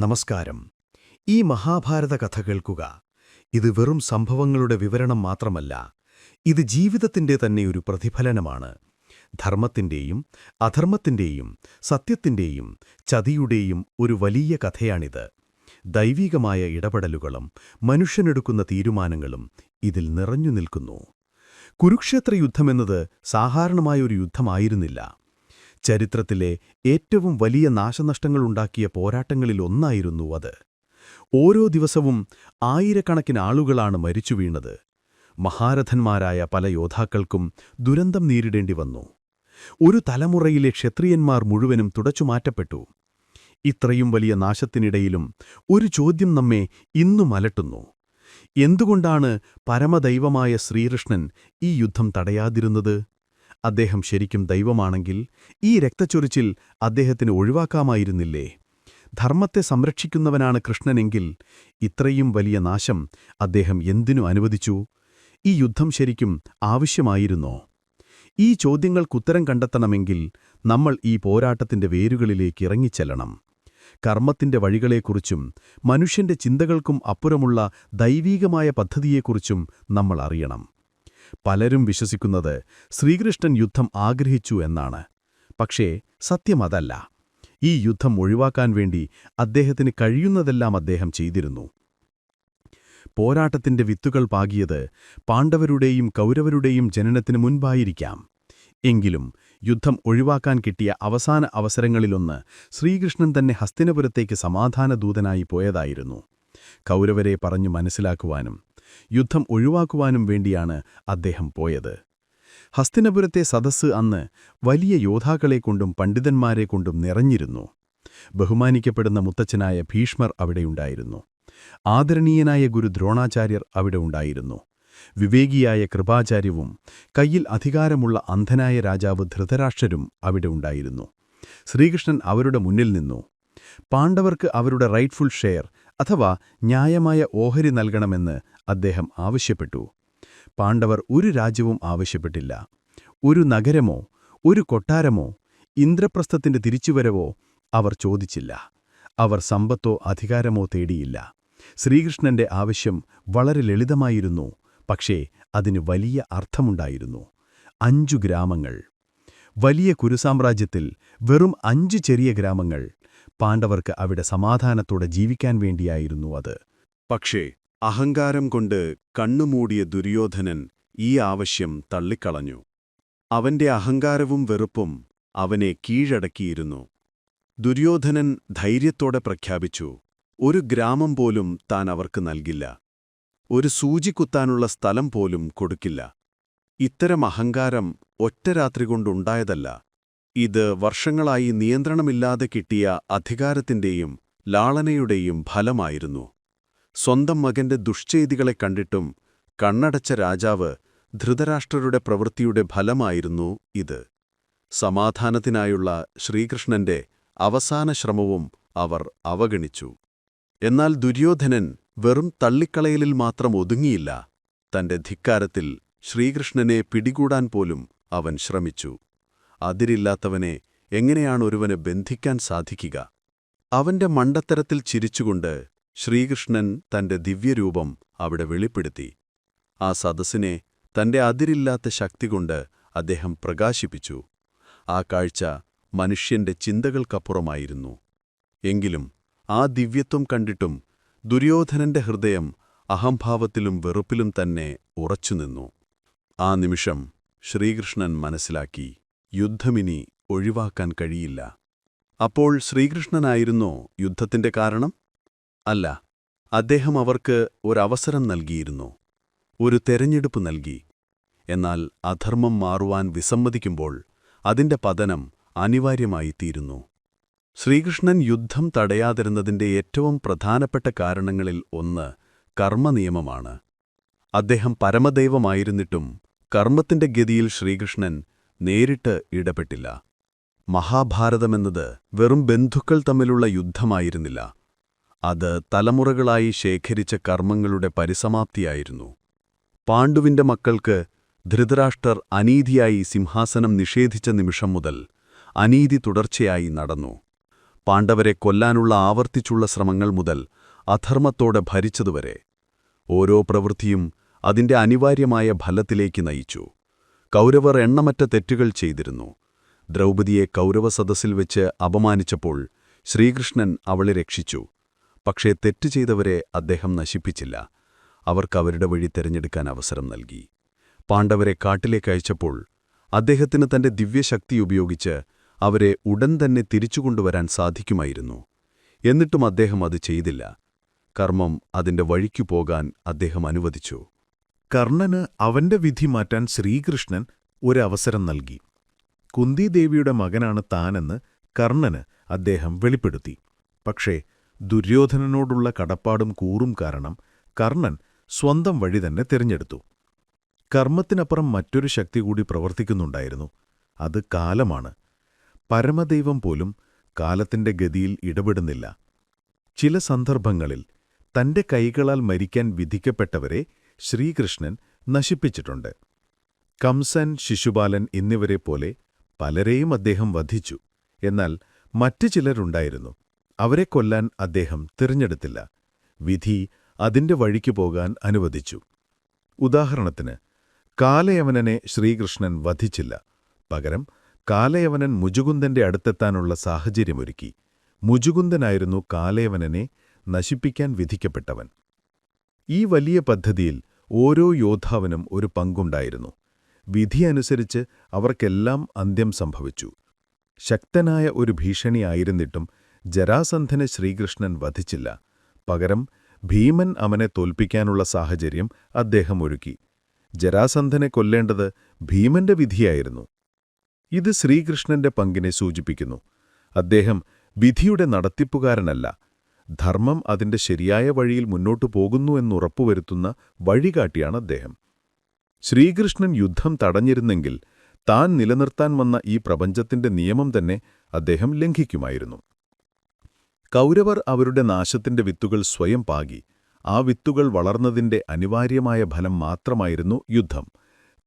നമസ്കാരം. ഈ മഹാഭാരത കഥ കേൾക്കുക. ഇത് വെറും സംഭവങ്ങളുടെ വിവരണം മാത്രമല്ല ഇത് ജീവിതത്തിന്റെ തന്നെ ഒരു പ്രതിഫലനമാണ്. ധർമ്മത്തിന്റെയും അധർമ്മത്തിന്റെയും സത്യത്തിന്റെയും ചതിയുടെയും ഒരു വലിയ കഥയാണിത്. ദൈവികമായ ഇടപെടലുകളും മനുഷ്യനെടുക്കുന്ന തീരുമാനങ്ങളും ഇതിൽ നിറഞ്ഞു നിൽക്കുന്നു. കുരുക്ഷേത്ര യുദ്ധമെന്നത് സാധാരണമായ ഒരു യുദ്ധമായിരുന്നില്ല. ചരിത്രത്തിലെ ഏറ്റവും വലിയ നാശനഷ്ടങ്ങളുണ്ടാക്കിയ പോരാട്ടങ്ങളിലൊന്നായിരുന്നു അത്. ഓരോ ദിവസവും ആയിരക്കണക്കിന് ആളുകളാണ് മരിച്ചു വീണത്. മഹാരഥന്മാരായ പല യോദ്ധാക്കൾക്കും ദുരന്തം നേരിടേണ്ടി വന്നു. ഒരു തലമുറയിലെ ക്ഷത്രിയന്മാർ മുഴുവനും തുടച്ചുമാറ്റപ്പെട്ടു. ഇത്രയും വലിയ നാശത്തിനിടയിലും ഒരു ചോദ്യം നമ്മെ ഇന്നും അലട്ടുന്നു. എന്തുകൊണ്ടാണ് പരമദൈവമായ ശ്രീകൃഷ്ണൻ ഈ യുദ്ധം തടയാതിരുന്നത്? അദ്ദേഹം ശരിക്കും ദൈവമാണെങ്കിൽ ഈ രക്തച്ചൊരിച്ചിൽ അദ്ദേഹത്തിന് ഒഴിവാക്കാമായിരുന്നില്ലേ? ധർമ്മത്തെ സംരക്ഷിക്കുന്നവനാണ് കൃഷ്ണനെങ്കിൽ ഇത്രയും വലിയ നാശം അദ്ദേഹം എന്തിനു അനുവദിച്ചു? ഈ യുദ്ധം ശരിക്കും ആവശ്യമായിരുന്നോ? ഈ ചോദ്യങ്ങൾക്കുത്തരം കണ്ടെത്തണമെങ്കിൽ നമ്മൾ ഈ പോരാട്ടത്തിന്റെ വേരുകളിലേക്ക് ഇറങ്ങിച്ചെല്ലണം. കർമ്മത്തിന്റെ വഴികളെക്കുറിച്ചും മനുഷ്യന്റെ ചിന്തകൾക്കും അപ്പുറമുള്ള ദൈവീകമായ പദ്ധതിയെക്കുറിച്ചും നമ്മൾ അറിയണം. പലരും വിശ്വസിക്കുന്നത് ശ്രീകൃഷ്ണൻ യുദ്ധം ആഗ്രഹിച്ചു എന്നാണ്. പക്ഷേ സത്യമതല്ല ഈ യുദ്ധം ഒഴിവാക്കാൻ വേണ്ടി അദ്ദേഹത്തിന് കഴിയുന്നതെല്ലാം അദ്ദേഹം ചെയ്തിരുന്നു. പോരാട്ടത്തിന്റെ വിത്തുകൾ പാകിയത് പാണ്ഡവരുടെയും കൗരവരുടെയും ജനനത്തിന് മുൻപായിരിക്കാം. എങ്കിലും യുദ്ധം ഒഴിവാക്കാൻ കിട്ടിയ അവസാന അവസരങ്ങളിലൊന്ന് ശ്രീകൃഷ്ണൻ തന്നെ ഹസ്തിനപുരത്തേക്ക് സമാധാനദൂതനായി പോയതായിരുന്നു. കൗരവരെ പറഞ്ഞു മനസ്സിലാക്കുവാനും യുദ്ധം ഒഴിവാക്കുവാനും വേണ്ടിയാണ് അദ്ദേഹം പോയത്. ഹസ്തിനപുരത്തെ സദസ്സ് അന്ന് വലിയ യോദ്ധാക്കളെക്കൊണ്ടും പണ്ഡിതന്മാരെക്കൊണ്ടും നിറഞ്ഞിരുന്നു. ബഹുമാനിക്കപ്പെടുന്ന മുത്തച്ഛനായ ഭീഷ്മർ അവിടെയുണ്ടായിരുന്നു ആദരണീയനായ ഗുരു ദ്രോണാചാര്യർ അവിടെ ഉണ്ടായിരുന്നു. വിവേകിയായ കൃപാചാര്യവും കയ്യിൽ അധികാരമുള്ള അന്ധനായ രാജാവ് ധൃതരാഷ്ട്രരും അവിടെ ഉണ്ടായിരുന്നു. ശ്രീകൃഷ്ണൻ അവരുടെ മുന്നിൽ നിന്നു. പാണ്ഡവർക്ക് അവരുടെ റൈറ്റ്ഫുൾ ഷെയർ അഥവാ ന്യായമായ ഓഹരി നൽകണമെന്ന് അദ്ദേഹം ആവശ്യപ്പെട്ടു. പാണ്ഡവർ ഒരു രാജ്യവും ആവശ്യപ്പെട്ടില്ല. ഒരു നഗരമോ ഒരു കൊട്ടാരമോ ഇന്ദ്രപ്രസ്ഥത്തിന്റെ തിരിച്ചുവരവോ അവർ ചോദിച്ചില്ല. അവർ സമ്പത്തോ അധികാരമോ തേടിയില്ല. ശ്രീകൃഷ്ണന്റെ ആവശ്യം വളരെ ലളിതമായിരുന്നു പക്ഷേ അതിന് വലിയ അർത്ഥമുണ്ടായിരുന്നു. അഞ്ചു ഗ്രാമങ്ങൾ. വലിയ കുരുസാമ്രാജ്യത്തിൽ വെറും അഞ്ചു ചെറിയ ഗ്രാമങ്ങൾ പാണ്ഡവർക്ക് അവിടെ സമാധാനത്തോടെ ജീവിക്കാൻ വേണ്ടിയായിരുന്നു അത്. പക്ഷേ അഹങ്കാരം കൊണ്ട് കണ്ണുമൂടിയ ദുര്യോധനൻ ഈ ആവശ്യം തള്ളിക്കളഞ്ഞു. അവന്റെ അഹങ്കാരവും വെറുപ്പും അവനെ കീഴടക്കിയിരുന്നു. ദുര്യോധനൻ ധൈര്യത്തോടെ പ്രഖ്യാപിച്ചു ഒരു ഗ്രാമം പോലും താൻ അവർക്ക് നൽകില്ല. ഒരു സൂചി കുത്താനുള്ള സ്ഥലം പോലും കൊടുക്കില്ല. ഇത്തരം അഹങ്കാരം ഒറ്റ രാത്രി കൊണ്ടുണ്ടായതല്ല. ഇത് വർഷങ്ങളായി നിയന്ത്രണമില്ലാതെ കിട്ടിയ അധികാരത്തിന്റെയും ലാളനയുടെയും ഫലമായിരുന്നു. സ്വന്തം മകന്റെ ദുഷ്ചെയ്തികളെ കണ്ടിട്ടും കണ്ണടച്ച രാജാവ് ധൃതരാഷ്ട്രരുടെ പ്രവൃത്തിയുടെ ഫലമായിരുന്നു ഇത്. സമാധാനത്തിനായുള്ള ശ്രീകൃഷ്ണന്റെ അവസാന ശ്രമവും അവർ അവഗണിച്ചു. എന്നാൽ ദുര്യോധനൻ വെറും തള്ളിക്കളയലിൽ മാത്രം ഒതുങ്ങിയില്ല. തന്റെ ധിക്കാരത്തിൽ ശ്രീകൃഷ്ണനെ പിടികൂടാൻ പോലും അവൻ ശ്രമിച്ചു. അതിരില്ലാത്തവനെ എങ്ങനെയാണ് ഒരുവന് ബന്ധിക്കാൻ സാധിക്കുക? അവന്റെ മണ്ടത്തരത്തിൽ ചിരിച്ചുകൊണ്ട് ശ്രീകൃഷ്ണൻ തന്റെ ദിവ്യരൂപം അവിടെ വെളിപ്പെടുത്തി. ആ സദസ്സിനെ തന്റെ അതിരില്ലാത്ത ശക്തി കൊണ്ട് അദ്ദേഹം പ്രകാശിപ്പിച്ചു. ആ കാഴ്ച മനുഷ്യന്റെ ചിന്തകൾക്കപ്പുറമായിരുന്നു. എങ്കിലും ആ ദിവ്യത്വം കണ്ടിട്ടും ദുര്യോധനന്റെ ഹൃദയം അഹംഭാവത്തിലും വെറുപ്പിലും തന്നെ ഉറച്ചുനിന്നു. ആ നിമിഷം ശ്രീകൃഷ്ണൻ മനസ്സിലാക്കി. യുദ്ധമിനി ഒഴിവാക്കാൻ കഴിയില്ല. അപ്പോൾ ശ്രീകൃഷ്ണനായിരുന്നോ യുദ്ധത്തിന്റെ കാരണം? അല്ല അദ്ദേഹം അവർക്ക് ഒരവസരം നൽകിയിരുന്നു. ഒരു തെരഞ്ഞെടുപ്പ് നൽകി. എന്നാൽ അധർമ്മം മാറുവാൻ വിസമ്മതിക്കുമ്പോൾ അതിന്റെ പതനം അനിവാര്യമായിത്തീരുന്നു. ശ്രീകൃഷ്ണൻ യുദ്ധം തടയാതിരുന്നതിന്റെ ഏറ്റവും പ്രധാനപ്പെട്ട കാരണങ്ങളിൽ ഒന്ന് കർമ്മനിയമമാണ്. അദ്ദേഹം പരമദൈവമായിരുന്നിട്ടും കർമ്മത്തിന്റെ ഗതിയിൽ ശ്രീകൃഷ്ണൻ നേരിട്ട് ഇടപെട്ടില്ല. മഹാഭാരതമെന്നത് വെറും ബന്ധുക്കൾ തമ്മിലുള്ള യുദ്ധമായിരുന്നില്ല. അത് തലമുറകളായി ശേഖരിച്ച കർമ്മങ്ങളുടെ പരിസമാപ്തിയായിരുന്നു. പാണ്ഡുവിന്റെ മക്കൾക്ക് ധൃതരാഷ്ട്രർ അനീതിയായി സിംഹാസനം നിഷേധിച്ച നിമിഷം മുതൽ അനീതി തുടർച്ചയായി നടന്നു. പാണ്ഡവരെ കൊല്ലാനുള്ള ആവർത്തിച്ചുള്ള ശ്രമങ്ങൾ മുതൽ അധർമ്മത്തോടെ ഭരിച്ചതുവരെ. ഓരോ പ്രവൃത്തിയും അതിന്റെ അനിവാര്യമായ ഫലത്തിലേക്ക് നയിച്ചു. കൗരവർ എണ്ണമറ്റ തെറ്റുകൾ ചെയ്തിരുന്നു. ദ്രൗപദിയെ കൗരവ സദസ്സിൽ വെച്ച് അപമാനിച്ചപ്പോൾ ശ്രീകൃഷ്ണൻ അവളെ രക്ഷിച്ചു. പക്ഷേ തെറ്റ് ചെയ്തവരെ അദ്ദേഹം നശിപ്പിച്ചില്ല. അവർക്ക് അവരുടെ വഴി തിരഞ്ഞെടുക്കാൻ അവസരം നൽകി. പാണ്ഡവരെ കാട്ടിലേക്ക് അയച്ചപ്പോൾ അദ്ദേഹത്തിന് തന്റെ ദിവ്യശക്തി ഉപയോഗിച്ച് അവരെ ഉടൻ തന്നെ തിരിച്ചുകൊണ്ടുവരാൻ സാധിക്കുമായിരുന്നു. എന്നിട്ടും അദ്ദേഹം അത് ചെയ്തില്ല. കർമ്മം അതിന്റെ വഴിക്കു പോകാൻ അദ്ദേഹം അനുവദിച്ചു. കർണന് അവന്റെ വിധി മാറ്റാൻ ശ്രീകൃഷ്ണൻ ഒരവസരം നൽകി. കുന്തിദേവിയുടെ മകനാണ് താനെന്ന് കർണന് അദ്ദേഹം വെളിപ്പെടുത്തി. പക്ഷേ ദുര്യോധനനോടുള്ള കടപ്പാടും കൂറും കാരണം കർണൻ സ്വന്തം വഴി തന്നെ തിരഞ്ഞെടുത്തു. കർമ്മത്തിനപ്പുറം മറ്റൊരു ശക്തി കൂടി പ്രവർത്തിക്കുന്നുണ്ടായിരുന്നു. അത് കാലമാണ്. പരമദൈവം പോലും കാലത്തിന്റെ ഗതിയിൽ ഇടപെടുന്നില്ല. ചില സന്ദർഭങ്ങളിൽ തന്റെ കൈകളാൽ മരിക്കാൻ വിധിക്കപ്പെട്ടവരെ ശ്രീകൃഷ്ണൻ നശിപ്പിച്ചിട്ടുണ്ട്. കംസൻ ശിശുപാലൻ എന്നിവരെ പോലെ പലരെയും അദ്ദേഹം വധിച്ചു. എന്നാൽ മറ്റു ചിലരുണ്ടായിരുന്നു. അവരെ കൊല്ലാൻ അദ്ദേഹം തിരഞ്ഞെടുത്തില്ല. വിധി അതിന്റെ വഴിക്ക് പോകാൻ അനുവദിച്ചു. ഉദാഹരണത്തിന് കാലയവനനെ ശ്രീകൃഷ്ണൻ വധിച്ചില്ല. പകരം കാലയവനൻ മുജുകുന്ദന്റെ അടുത്തെത്താനുള്ള സാഹചര്യമൊരുക്കി. മുജുകുന്ദനായിരുന്നു കാലയവനനെ നശിപ്പിക്കാൻ വിധിക്കപ്പെട്ടവൻ. ഈ വലിയ പദ്ധതിയിൽ ഓരോ യോദ്ധാവിനും ഒരു പങ്കുണ്ടായിരുന്നു. വിധിയനുസരിച്ച് അവർക്കെല്ലാം അന്ത്യം സംഭവിച്ചു. ശക്തനായ ഒരു ഭീഷണിയായിരുന്നിട്ടും ജരാസന്ധനെ ശ്രീകൃഷ്ണൻ വധിച്ചില്ല. പകരം ഭീമൻ അവനെ തോൽപ്പിക്കാനുള്ള സാഹചര്യം അദ്ദേഹം ഒരുക്കി. ജരാസന്ധനെ കൊല്ലേണ്ടത് ഭീമന്റെ വിധിയായിരുന്നു. ഇത് ശ്രീകൃഷ്ണന്റെ പങ്കിനെ സൂചിപ്പിക്കുന്നു. അദ്ദേഹം വിധിയുടെ നടത്തിപ്പുകാരനല്ല ധർമ്മം അതിന്റെ ശരിയായ വഴിയിൽ മുന്നോട്ടു പോകുന്നു എന്നുറപ്പുവരുത്തുന്ന വഴികാട്ടിയാണ് അദ്ദേഹം. ശ്രീകൃഷ്ണൻ യുദ്ധം തടഞ്ഞിരുന്നെങ്കിൽ താൻ നിലനിർത്താൻ വന്ന ഈ പ്രപഞ്ചത്തിന്റെ നിയമം തന്നെ അദ്ദേഹം ലംഘിക്കുമായിരുന്നു. കൗരവർ അവരുടെ നാശത്തിന്റെ വിത്തുകൾ സ്വയം പാകി. ആ വിത്തുകൾ വളർന്നതിന്റെ അനിവാര്യമായ ഫലം മാത്രമായിരുന്നു യുദ്ധം.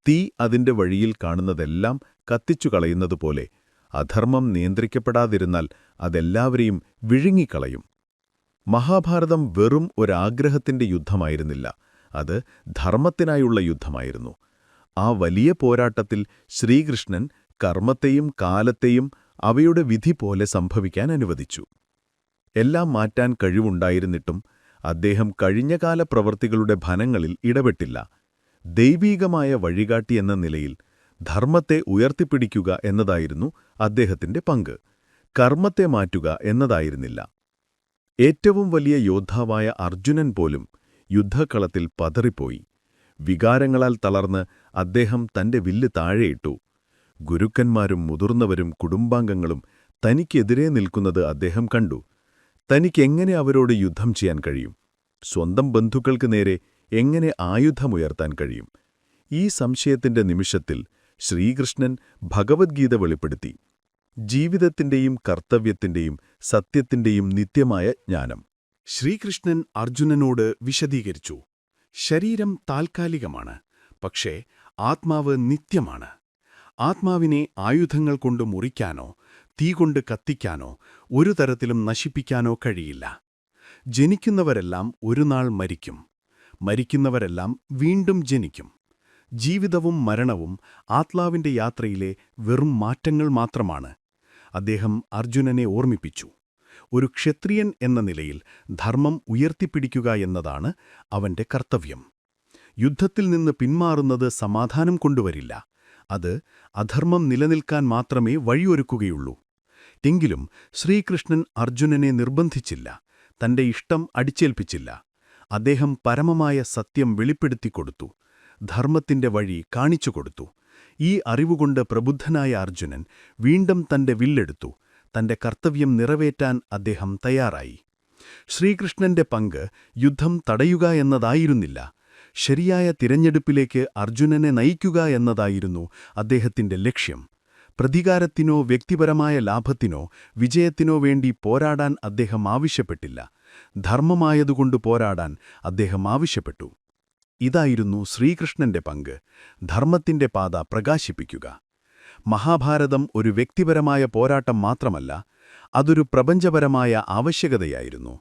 തീ അതിന്റെ വഴിയിൽ കാണുന്നതെല്ലാം കത്തിച്ചു കളയുന്നതുപോലെ അധർമ്മം നിയന്ത്രിക്കപ്പെടാതിരുന്നാൽ അതെല്ലാവരെയും വിഴുങ്ങിക്കളയും. മഹാഭാരതം വെറും ഒരാഗ്രഹത്തിന്റെ യുദ്ധമായിരുന്നില്ല. അത് ധർമ്മത്തിനായുള്ള യുദ്ധമായിരുന്നു. ആ വലിയ പോരാട്ടത്തിൽ ശ്രീകൃഷ്ണൻ കർമ്മത്തെയും കാലത്തെയും അവയുടെ വിധി പോലെ സംഭവിക്കാൻ അനുവദിച്ചു. എല്ലാം മാറ്റാൻ കഴിവുണ്ടായിരുന്നിട്ടും അദ്ദേഹം കഴിഞ്ഞകാല പ്രവൃത്തികളുടെ ഫലങ്ങളിൽ ഇടപെട്ടില്ല. ദൈവീകമായ വഴികാട്ടി എന്ന നിലയിൽ ധർമ്മത്തെ ഉയർത്തിപ്പിടിക്കുക എന്നതായിരുന്നു അദ്ദേഹത്തിന്റെ പങ്ക്. കർമ്മത്തെ മാറ്റുക എന്നതായിരുന്നില്ല. ഏറ്റവും വലിയ യോദ്ധാവായ അർജുനൻ പോലും യുദ്ധക്കളത്തിൽ പതറിപ്പോയി. വികാരങ്ങളാൽ തളർന്ന് അദ്ദേഹം തന്റെ വില്ല് താഴെയിട്ടു. ഗുരുക്കന്മാരും മുതിർന്നവരും കുടുംബാംഗങ്ങളും തനിക്കെതിരെ നിൽക്കുന്നത് അദ്ദേഹം കണ്ടു. തനിക്കെങ്ങനെ അവരോട് യുദ്ധം ചെയ്യാൻ കഴിയും? സ്വന്തം ബന്ധുക്കൾക്ക് നേരെ എങ്ങനെ ആയുധമുയർത്താൻ കഴിയും? ഈ സംശയത്തിന്റെ നിമിഷത്തിൽ ശ്രീകൃഷ്ണൻ ഭഗവത്ഗീത വെളിപ്പെടുത്തി. ജീവിതത്തിന്റെയും കർത്തവ്യത്തിന്റെയും സത്യത്തിന്റെയും നിത്യമായ ജ്ഞാനം. ശ്രീകൃഷ്ണൻ അർജുനനോട് വിശദീകരിച്ചു. ശരീരം താൽക്കാലികമാണ് പക്ഷേ ആത്മാവ് നിത്യമാണ്. ആത്മാവിനെ ആയുധങ്ങൾ കൊണ്ട് മുറിക്കാനോ തീ കൊണ്ട് കത്തിക്കാനോ ഒരു തരത്തിലും നശിപ്പിക്കാനോ കഴിയില്ല. ജനിക്കുന്നവരെല്ലാം ഒരു നാൾ മരിക്കും. മരിക്കുന്നവരെല്ലാം വീണ്ടും ജനിക്കും. ജീവിതവും മരണവും ആത്മാവിന്റെ യാത്രയിലെ വെറും മാറ്റങ്ങൾ മാത്രമാണ്. അദ്ദേഹം അർജുനനെ ഓർമ്മിപ്പിച്ചു. ഒരു ക്ഷത്രിയൻ എന്ന നിലയിൽ ധർമ്മം ഉയർത്തിപ്പിടിക്കുക എന്നതാണ് അവന്റെ കർത്തവ്യം. യുദ്ധത്തിൽ നിന്ന് പിന്മാറുന്നത് സമാധാനം കൊണ്ടുവരില്ല. അത് അധർമ്മം നിലനിൽക്കാൻ മാത്രമേ വഴിയൊരുക്കുകയുള്ളൂ. എങ്കിലും ശ്രീകൃഷ്ണൻ അർജുനനെ നിർബന്ധിച്ചില്ല. തന്റെ ഇഷ്ടം അടിച്ചേൽപ്പിച്ചില്ല. അദ്ദേഹം പരമമായ സത്യം വെളിപ്പെടുത്തിക്കൊടുത്തു. ധർമ്മത്തിന്റെ വഴി കാണിച്ചുകൊടുത്തു. ഈ അറിവുകൊണ്ട് പ്രബുദ്ധനായ അർജുനൻ വീണ്ടും തന്റെ വില്ലെടുത്തു തന്റെ കർത്തവ്യം നിറവേറ്റാൻ അദ്ദേഹം തയ്യാറായി. ശ്രീകൃഷ്ണന്റെ പങ്ക് യുദ്ധം തടയുക എന്നതായിരുന്നില്ല ശരിയായ തിരഞ്ഞെടുപ്പിലേക്ക് അർജുനനെ നയിക്കുക എന്നതായിരുന്നു അദ്ദേഹത്തിന്റെ ലക്ഷ്യം. പ്രതികാരത്തിനോ വ്യക്തിപരമായ ലാഭത്തിനോ വിജയത്തിനോ വേണ്ടി പോരാടാൻ അദ്ദേഹം ആവശ്യപ്പെട്ടില്ല ധർമ്മമായതുകൊണ്ട് പോരാടാൻ അദ്ദേഹം ആവശ്യപ്പെട്ടു. ഇതായിരുന്നു ശ്രീകൃഷ്ണന്റെ പങ്ക്. ധർമ്മത്തിന്റെ പാത പ്രകാശിപ്പിക്കുക. മഹാഭാരതം ഒരു വ്യക്തിപരമായ പോരാട്ടം മാത്രമല്ല അതൊരു പ്രപഞ്ചപരമായ ആവശ്യകതയായിരുന്നു.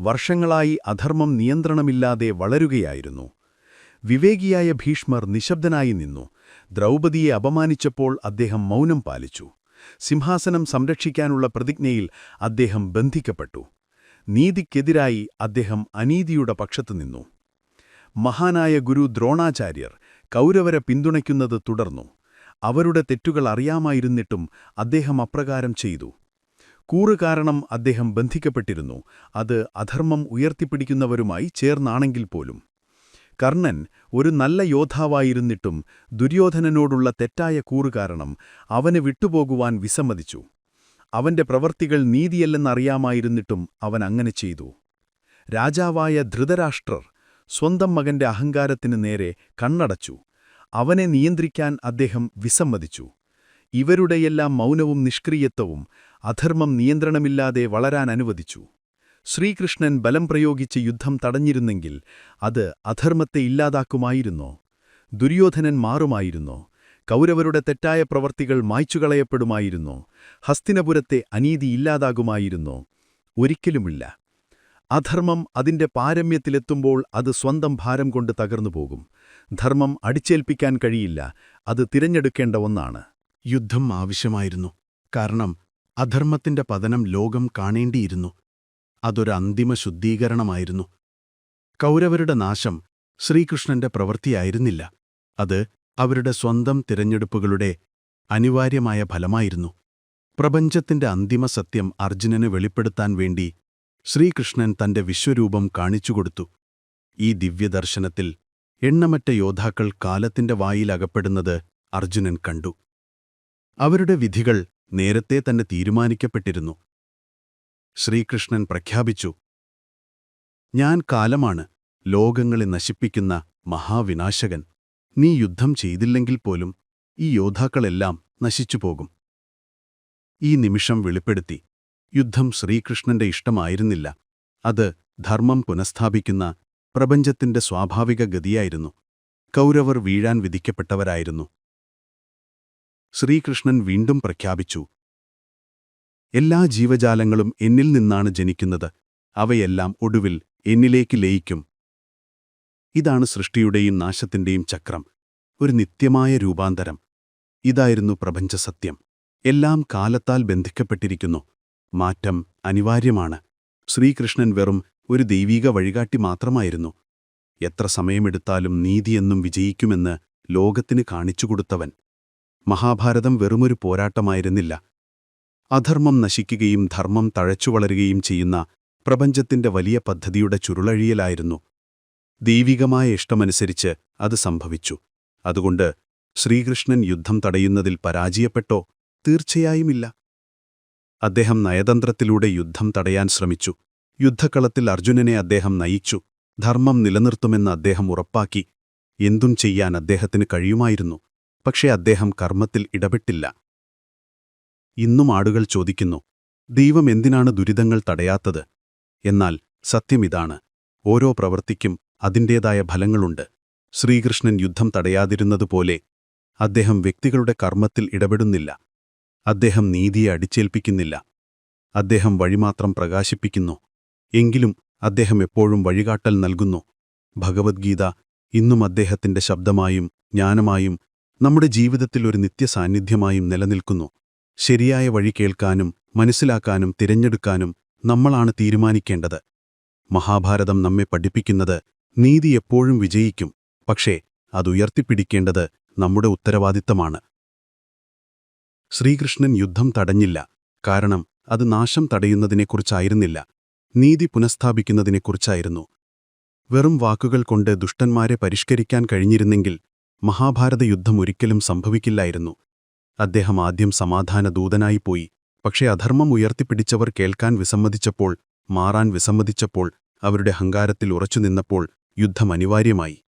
വർഷങ്ങളായി അധർമ്മം നിയന്ത്രണമില്ലാതെ വളരുകയായിരുന്നു. വിവേകിയായ ഭീഷ്മർ നിശബ്ദനായി നിന്നു. ദ്രൗപദിയെ അപമാനിച്ചപ്പോൾ അദ്ദേഹം മൗനം പാലിച്ചു. സിംഹാസനം സംരക്ഷിക്കാനുള്ള പ്രതിജ്ഞയിൽ അദ്ദേഹം ബന്ധിക്കപ്പെട്ടു. നീതിക്കെതിരായി അദ്ദേഹം അനീതിയുടെ പക്ഷത്തു നിന്നു. മഹാനായ ഗുരു ദ്രോണാചാര്യർ കൗരവരെ പിന്തുണയ്ക്കുന്നത് തുടർന്നു. അവരുടെ തെറ്റുകൾ അറിയാമായിരുന്നിട്ടും അദ്ദേഹം അപ്രകാരം ചെയ്തു. കൂറ് കാരണം അദ്ദേഹം ബന്ധിക്കപ്പെട്ടിരുന്നു. അത് അധർമ്മം ഉയർത്തിപ്പിടിക്കുന്നവരുമായി ചേർന്നാണെങ്കിൽ പോലും. കർണൻ ഒരു നല്ല യോദ്ധാവായിരുന്നിട്ടും ദുര്യോധനനോടുള്ള തെറ്റായ കൂറ് കാരണം അവന് വിട്ടുപോകുവാൻ വിസമ്മതിച്ചു. അവന്റെ പ്രവർത്തികൾ നീതിയല്ലെന്നറിയാമായിരുന്നിട്ടും അവൻ അങ്ങനെ ചെയ്തു. രാജാവായ ധൃതരാഷ്ട്രർ സ്വന്തം മകന്റെ അഹങ്കാരത്തിന് നേരെ കണ്ണടച്ചു. അവനെ നിയന്ത്രിക്കാൻ അദ്ദേഹം വിസമ്മതിച്ചു. ഇവരുടെയെല്ലാം മൗനവും നിഷ്ക്രിയത്വവും അധർമ്മം നിയന്ത്രണമില്ലാതെ വളരാൻ അനുവദിച്ചു. ശ്രീകൃഷ്ണൻ ബലം പ്രയോഗിച്ച് യുദ്ധം തടഞ്ഞിരുന്നെങ്കിൽ അത് അധർമ്മത്തെ ഇല്ലാതാക്കുമായിരുന്നോ? ദുര്യോധനൻ മാറുമായിരുന്നോ? കൗരവരുടെ തെറ്റായ പ്രവർത്തികൾ മായ്ച്ചുകളയപ്പെടുമായിരുന്നോ? ഹസ്തിനപുരത്തെ അനീതി ഇല്ലാതാകുമായിരുന്നോ? ഒരിക്കലുമില്ല. അധർമ്മം അതിന്റെ പാരമ്യത്തിലെത്തുമ്പോൾ അത് സ്വന്തം ഭാരം കൊണ്ട് തകർന്നുപോകും ധർമ്മം അടിച്ചേൽപ്പിക്കാൻ കഴിയില്ല അത് തിരഞ്ഞെടുക്കേണ്ട ഒന്നാണ്. യുദ്ധം ആവശ്യമായിരുന്നു. കാരണം അധർമ്മത്തിന്റെ പതനം ലോകം കാണേണ്ടിയിരുന്നു. അതൊരു അന്തിമ ശുദ്ധീകരണമായിരുന്നു. കൗരവരുടെ നാശം ശ്രീകൃഷ്ണന്റെ പ്രവൃത്തിയായിരുന്നില്ല. അത് അവരുടെ സ്വന്തം തിരഞ്ഞെടുപ്പുകളുടെ അനിവാര്യമായ ഫലമായിരുന്നു. പ്രപഞ്ചത്തിന്റെ അന്തിമ സത്യം അർജുനന് വെളിപ്പെടുത്താൻ വേണ്ടി ശ്രീകൃഷ്ണൻ തന്റെ വിശ്വരൂപം കാണിച്ചുകൊടുത്തു. ഈ ദിവ്യദർശനത്തിൽ എണ്ണമറ്റ യോദ്ധാക്കൾ കാലത്തിന്റെ വായിലകപ്പെടുന്നത് അർജുനൻ കണ്ടു. അവരുടെ വിധികൾ നേരത്തെ തന്നെ തീരുമാനിക്കപ്പെട്ടിരുന്നു. ശ്രീകൃഷ്ണൻ പ്രഖ്യാപിച്ചു ഞാൻ കാലമാണ് ലോകങ്ങളെ നശിപ്പിക്കുന്ന മഹാവിനാശകൻ. നീ യുദ്ധം ചെയ്തില്ലെങ്കിൽ പോലും ഈ യോദ്ധാക്കളെല്ലാം നശിച്ചുപോകും. ഈ നിമിഷം വെളിപ്പെടുത്തി യുദ്ധം ശ്രീകൃഷ്ണന്റെ ഇഷ്ടമായിരുന്നില്ല. അത് ധർമ്മം പുനഃസ്ഥാപിക്കുന്ന പ്രപഞ്ചത്തിന്റെ സ്വാഭാവിക ഗതിയായിരുന്നു. കൗരവർ വീഴാൻ വിധിക്കപ്പെട്ടവരായിരുന്നു. ശ്രീകൃഷ്ണൻ വീണ്ടും പ്രഖ്യാപിച്ചു. എല്ലാ ജീവജാലങ്ങളും എന്നിൽ നിന്നാണ് ജനിക്കുന്നത്. അവയെല്ലാം ഒടുവിൽ എന്നിലേക്ക് ലയിക്കും. ഇതാണ് സൃഷ്ടിയുടെയും നാശത്തിന്റെയും ചക്രം. ഒരു നിത്യമായ രൂപാന്തരം. ഇതായിരുന്നു പ്രപഞ്ചസത്യം. എല്ലാം കാലത്താൽ ബന്ധിക്കപ്പെട്ടിരിക്കുന്നു. മാറ്റം അനിവാര്യമാണ്. ശ്രീകൃഷ്ണൻ വെറും ഒരു ദൈവീക വഴികാട്ടി മാത്രമായിരുന്നു. എത്ര സമയമെടുത്താലും നീതിയെന്നും വിജയിക്കുമെന്ന് ലോകത്തിന് കാണിച്ചുകൊടുത്തവൻ. മഹാഭാരതം വെറുമൊരു പോരാട്ടമായിരുന്നില്ല. അധർമ്മം നശിക്കുകയും ധർമ്മം തഴച്ചുവളരുകയും ചെയ്യുന്ന പ്രപഞ്ചത്തിന്റെ വലിയ പദ്ധതിയുടെ ചുരുളഴിയലായിരുന്നു. ദൈവികമായ ഇഷ്ടമനുസരിച്ച് അത് സംഭവിച്ചു. അതുകൊണ്ട് ശ്രീകൃഷ്ണൻ യുദ്ധം തടയുന്നതിൽ പരാജയപ്പെട്ടോ? തീർച്ചയായുമില്ല. അദ്ദേഹം നയതന്ത്രത്തിലൂടെ യുദ്ധം തടയാൻ ശ്രമിച്ചു. യുദ്ധക്കളത്തിൽ അർജുനനെ അദ്ദേഹം നയിച്ചു. ധർമ്മം നിലനിർത്തുമെന്ന് അദ്ദേഹം ഉറപ്പാക്കി. എന്തും ചെയ്യാൻ അദ്ദേഹത്തിന് കഴിയുമായിരുന്നു. പക്ഷേ അദ്ദേഹം കർമ്മത്തിൽ ഇടപെട്ടില്ല. ഇന്നും ആടുകൾ ചോദിക്കുന്നു ദൈവം എന്തിനാണ് ദുരിതങ്ങൾ തടയാത്തത്? എന്നാൽ സത്യമിതാണ് ഓരോ പ്രവൃത്തിക്കും അതിന്റേതായ ഫലങ്ങളുണ്ട്. ശ്രീകൃഷ്ണൻ യുദ്ധം തടയാതിരുന്നതുപോലെ അദ്ദേഹം വ്യക്തികളുടെ കർമ്മത്തിൽ ഇടപെടുന്നില്ല. അദ്ദേഹം നീതിയെ അടിച്ചേൽപ്പിക്കുന്നില്ല. അദ്ദേഹം വഴിമാത്രം പ്രകാശിപ്പിക്കുന്നു. എങ്കിലും അദ്ദേഹം എപ്പോഴും വഴികാട്ടൽ നൽകുന്നു. ഭഗവത്ഗീത ഇന്നും അദ്ദേഹത്തിന്റെ ശബ്ദമായും ജ്ഞാനമായും നമ്മുടെ ജീവിതത്തിൽ ഒരു നിത്യസാന്നിധ്യമായും നിലനിൽക്കുന്നു. ശരിയായ വഴി കേൾക്കാനും മനസ്സിലാക്കാനും തിരഞ്ഞെടുക്കാനും നമ്മളാണ് തീരുമാനിക്കേണ്ടത്. മഹാഭാരതം നമ്മെ പഠിപ്പിക്കുന്നത് നീതി എപ്പോഴും വിജയിക്കും. പക്ഷേ അതുയർത്തിപ്പിടിക്കേണ്ടത് നമ്മുടെ ഉത്തരവാദിത്തമാണ്. ശ്രീകൃഷ്ണൻ യുദ്ധം തടഞ്ഞില്ല. കാരണം അത് നാശം തടയുന്നതിനെക്കുറിച്ചായിരുന്നില്ല. നീതി പുനഃസ്ഥാപിക്കുന്നതിനെക്കുറിച്ചായിരുന്നു. വെറും വാക്കുകൾ കൊണ്ട് ദുഷ്ടന്മാരെ പരിഷ്കരിക്കാൻ കഴിഞ്ഞിരുന്നെങ്കിൽ മഹാഭാരത യുദ്ധം ഒരിക്കലും സംഭവിക്കില്ലായിരുന്നു. അദ്ദേഹം ആദ്യം സമാധാന ദൂതനായിപ്പോയി പക്ഷേ അധർമ്മം ഉയർത്തിപ്പിടിച്ചവർ കേൾക്കാൻ വിസമ്മതിച്ചപ്പോൾ മാറാൻ വിസമ്മതിച്ചപ്പോൾ അവരുടെ ഹങ്കാരത്തിൽ ഉറച്ചുനിന്നപ്പോൾ യുദ്ധം അനിവാര്യമായി.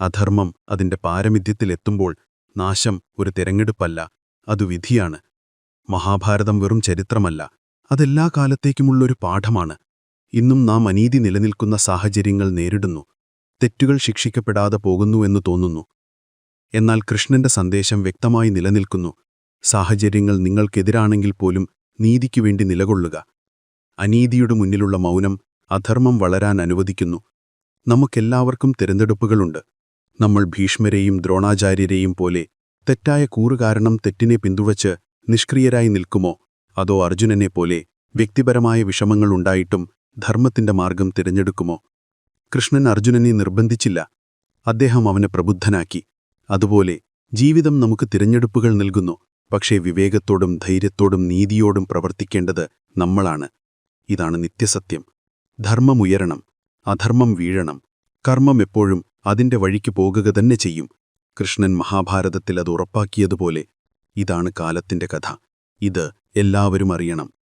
അധർമ്മം അതിന്റെ പാരമിധ്യത്തിലെത്തുമ്പോൾ നാശം ഒരു തെരഞ്ഞെടുപ്പല്ല. അതു വിധിയാണ്. മഹാഭാരതം വെറും ചരിത്രമല്ല അതെല്ലാ കാലത്തേക്കുമുള്ളൊരു പാഠമാണ്. ഇന്നും നാം അനീതി നിലനിൽക്കുന്ന സാഹചര്യങ്ങൾ നേരിടുന്നു തെറ്റുകൾ ശിക്ഷിക്കപ്പെടാതെ പോകുന്നുവെന്ന് തോന്നുന്നു. എന്നാൽ കൃഷ്ണന്റെ സന്ദേശം വ്യക്തമായി നിലനിൽക്കുന്നു സാഹചര്യങ്ങൾ നിങ്ങൾക്കെതിരാണെങ്കിൽ പോലും നീതിക്കു വേണ്ടി നിലകൊള്ളുക. അനീതിയുടെ മുന്നിലുള്ള മൗനം അധർമ്മം വളരാൻ അനുവദിക്കുന്നു. നമുക്കെല്ലാവർക്കും തിരഞ്ഞെടുപ്പുകളുണ്ട്. നമ്മൾ ഭീഷ്മരെയും ദ്രോണാചാര്യരെയും പോലെ തെറ്റായ കൂറുകാരണം തെറ്റിനെ പിന്തുണച്ച് നിഷ്ക്രിയരായി നിൽക്കുമോ? അതോ അർജുനനെ പോലെ വ്യക്തിപരമായ വിഷമങ്ങൾ ഉണ്ടായിട്ടും ധർമ്മത്തിന്റെ മാർഗം തിരഞ്ഞെടുക്കുമോ? കൃഷ്ണൻ അർജുനനെ നിർബന്ധിച്ചില്ല. അദ്ദേഹം അവനെ പ്രബുദ്ധനാക്കി. അതുപോലെ ജീവിതം നമുക്ക് തിരഞ്ഞെടുപ്പുകൾ നൽകുന്നു. പക്ഷേ വിവേകത്തോടും ധൈര്യത്തോടും നീതിയോടും പ്രവർത്തിക്കേണ്ടത് നമ്മളാണ്. ഇതാണ് നിത്യസത്യം. ധർമ്മമുയരണം അധർമ്മം വീഴണം. കർമ്മം എപ്പോഴും അതിന്റെ വഴിക്ക് പോകുക തന്നെ ചെയ്യും. കൃഷ്ണൻ മഹാഭാരതത്തിൽ അത് ഉറപ്പാക്കിയതുപോലെ ഇതാണ് കാലത്തിന്റെ കഥ. ഇത് എല്ലാവരും അറിയണം.